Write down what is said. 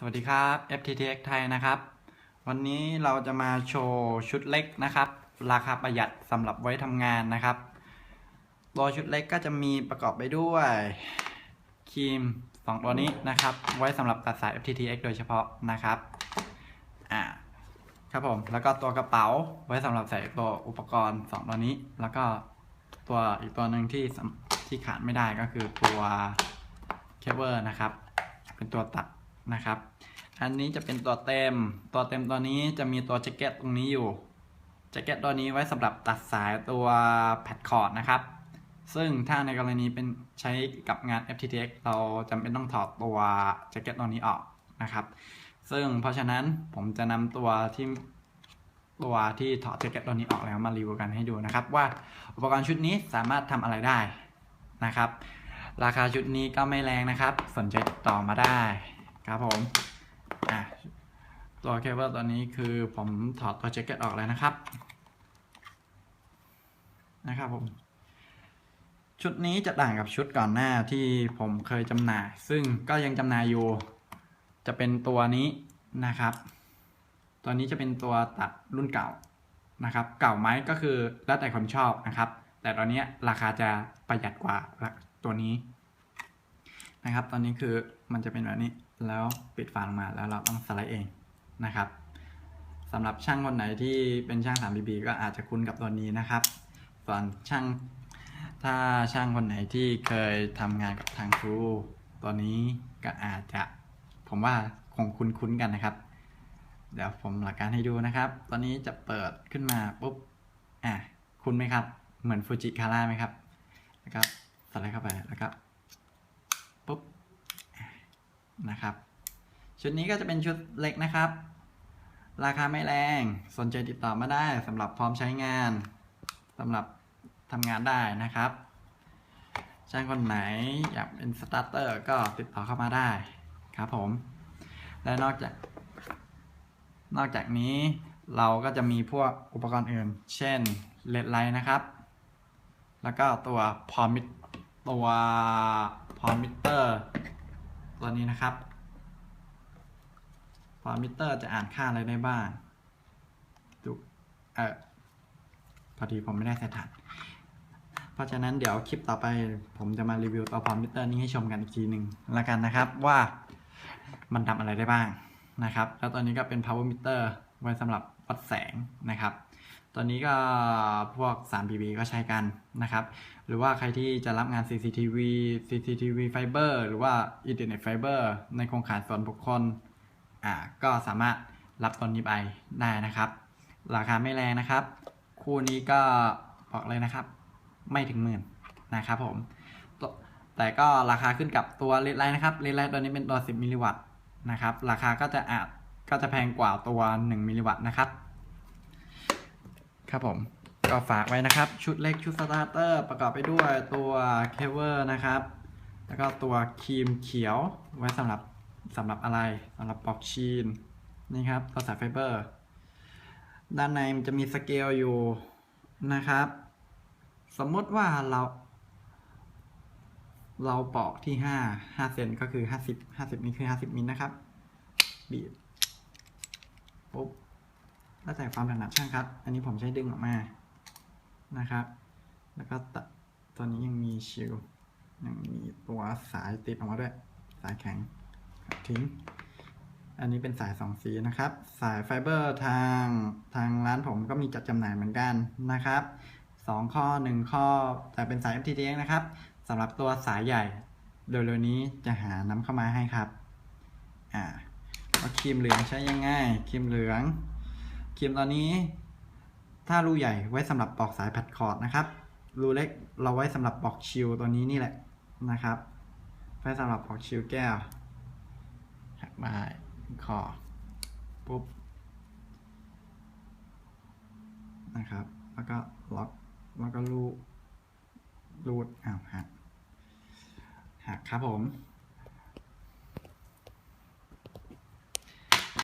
สวัสดีครับ FTTX ไทยนะครับ วันนี้เราจะมาโชว์ชุดเล็กนะครับ ราคาประหยัดสำหรับไว้ทำงานนะครับ ตัวชุดเล็กก็จะมีประกอบไปด้วยครีมสองตัวนี้นะครับ ไว้สำหรับตัดสาย FTTX โดยเฉพาะนะครับอ่าครับผม แล้วก็ตัวกระเป๋าไว้สำหรับใส่ตัวอุปกรณ์สองตัวนี้ แล้วก็ตัวอีกตัวหนึ่งที่ที่ขาดไม่ได้ก็คือตัวเคเบิลนะครับ เป็นตัวตัด นะครับ อันนี้จะเป็นตัวเต็ม ตัวเต็มตัวนี้จะมีตัวแจ็คเก็ตตรงนี้อยู่แจ็คเก็ตตัวนี้ไว้สำหรับตัดสายตัวแพดคอร์ดนะครับ ซึ่งถ้าในกรณีเป็นใช้กับงาน FTTX เราจำเป็นต้องถอดตัวแจ็คเก็ตตัวนี้ออกนะครับ ซึ่งเพราะฉะนั้นผมจะนำตัวที่ตัวที่ถอดแจ็คเก็ตตัวนี้ออกแล้วมารีวิวกันให้ดูนะครับ ว่าอุปกรณ์ชุดนี้สามารถทำอะไรได้นะครับ ราคาชุดนี้ก็ไม่แรงนะครับ สนใจติดต่อมาได้ ครับผมอะตัวเคเบิลตัวนี้คือผมถอดตัวแจ็คเก็ตออกแล้วนะครับ นะครับผม ชุดนี้จะต่างกับชุดก่อนหน้าที่ผมเคยจำหน่าย ซึ่งก็ยังจำหน่ายอยู่ จะเป็นตัวนี้นะครับ ตัวนี้จะเป็นตัวตัดรุ่นเก่านะครับ เก่าไหมก็คือแล้วแต่คนชอบนะครับ แต่ตอนนี้ราคาจะประหยัดกว่าตัวนี้นะครับ ตอนนี้คือมันจะเป็นแบบนี้ แล้วปิดฝาลงมาแล้วเราต้องสไลด์เองนะครับสำหรับช่างคนไหนที่เป็นช่าง 3BB ก็อาจจะคุ้นกับตัวนี้นะครับ ส่วนช่างถ้าช่างคนไหนที่เคยทำงานกับทางครูตัวนี้ก็อาจจะผมว่าคงคุ้นๆกันนะครับ เดี๋ยวผมหลักการให้ดูนะครับ ตอนนี้จะเปิดขึ้นมาปุ๊บอะคุ้นไหมครับ เหมือนฟูจิคาร่าไหมครับแล้วก็สไลด์เข้าไปแล้วก็ปุ๊บ นะครับ ชุดนี้ก็จะเป็นชุดเล็กนะครับ ราคาไม่แรงสนใจติดต่อมาได้สำหรับพร้อมใช้งานสำหรับทำงานได้นะครับช่างคนไหนอยากเป็นสตาร์เตอร์ก็ติดต่อเข้ามาได้ครับผม และนอกจาก นอกจากนี้เราก็จะมีพวกอุปกรณ์อื่น เช่นเลดไลท์นะครับ แล้วก็ตัวพอมิตตัวพอมิเตอร์ ตัวนี้นะครับพอมิเตอร์จะอ่านค่าอะไรได้บ้างดูเออพอดีผมไม่ได้ใส่ฐานเพราะฉะนั้นเดี๋ยวคลิปต่อไป ผมจะมารีวิวตัวพอมิเตอร์นี้ให้ชมกันอีกทีหนึ่งแล้วกันนะครับว่ามันทำอะไรได้บ้างนะครับ แล้วตอนนี้ก็เป็น power meter ไว้สำหรับวัดแสงนะครับ ตอนนี้ก็พวก 3BB ก็ใช้กันนะครับ หรือว่าใครที่จะรับงาน CCTV CCTV Fiber หรือว่า Ethernet Fiber ในโครงข่ายส่วนบุคคลอ่าก็สามารถรับตัวนี้ไปได้นะครับ ราคาไม่แรงนะครับ คู่นี้ก็บอกเลยนะครับ ไม่ถึงหมื่นนะครับผมแต่ก็ราคาขึ้นกับตัวเลดไลท์นะครับเลดไลท์ตัวนี้เป็นตัว 10 มิลลิวัตต์นะครับ ราคาก็จะอาจก็จะแพงกว่าตัว 1 มิลลิวัตต์นะครับ ครับผมก็ฝากไว้นะครับ ชุดเล็กชุดสตาร์เตอร์ประกอบไปด้วยตัวเคเบิลนะครับ แล้วก็ตัวครีมเขียวไว้สำหรับสำหรับอะไรสำหรับปอกชีนนี่ครับตัวสายไฟเบอร์ ด้านในมันจะมีสเกลอยู่นะครับ สมมติว่าเรา เราปอกที่ห้าห้าเซนก็คือห้าสิบห้าสิบนี่คือห้าสิบมิลนะครับบีบปุ๊บ แล้วแต่ความถนัดช่างครับ อันนี้ผมใช้ดึงออกมานะครับ แล้วก็ตัดตัวนี้ยังมีชิลยังมีตัวสายติดออกมาด้วย สายแข็งทิ้ง อันนี้เป็นสายสองสีนะครับ สายไฟเบอร์ทางทางร้านผมก็มีจัดจำหน่ายเหมือนกันนะครับสองข้อหนึ่งข้อ แต่เป็นสาย FTTX นะครับสำหรับตัวสายใหญ่เร็วๆนี้จะหานำเข้ามาให้ครับ อ่าว่าครีมเหลืองใช้ยังไงครีมเหลือง ครีมตอนนี้ ถ้ารูใหญ่ไว้สำหรับปอกสายแพดคอร์ดนะครับ รูเล็กเราไว้สำหรับปอกชิลตัวนี้นี่แหละนะครับ ไว้สำหรับปอกชิลแก้วหักมาคอปุ๊บนะครับ แล้วก็ล็อกแล้วก็ลูดรูดอ้าวหักหักครับผม